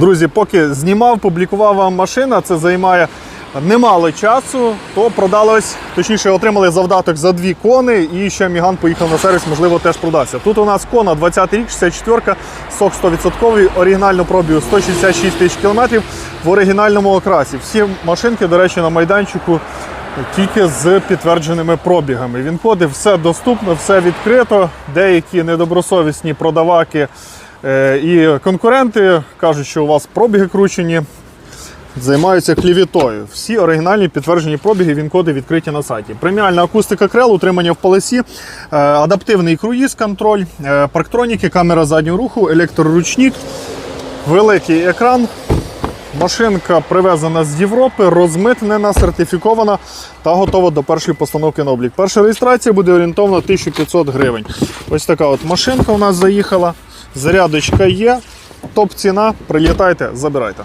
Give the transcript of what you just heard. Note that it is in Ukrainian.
Друзі, поки знімав, публікував вам машина, це займає немало часу, то продалось, точніше, отримали завдаток за дві кони, і ще Міган поїхав на сервіс, можливо, теж продасться. Тут у нас кона 20 рік, 64-ка, сок 100%, оригінальну пробігу 166 тисяч кілометрів в оригінальному окрасі. Всі машинки, до речі, на майданчику тільки з підтвердженими пробігами. Він коди, все доступно, все відкрито. Деякі недобросовісні продаваки і конкуренти кажуть, що у вас пробіги кручені. Займаються клівітою. Всі оригінальні підтверджені пробіги, він-коди відкриті на сайті. Преміальна акустика крел, утримання в полосі, е, адаптивний круїз контроль, е, парктроніки, камера заднього руху, електроручник, великий екран. Машинка привезена з Європи, розмитнена, сертифікована та готова до першої постановки на облік. Перша реєстрація буде орієнтовно 1500 гривень. Ось така от машинка у нас заїхала. Зарядочка є. Топ ціна. Прилітайте, забирайте.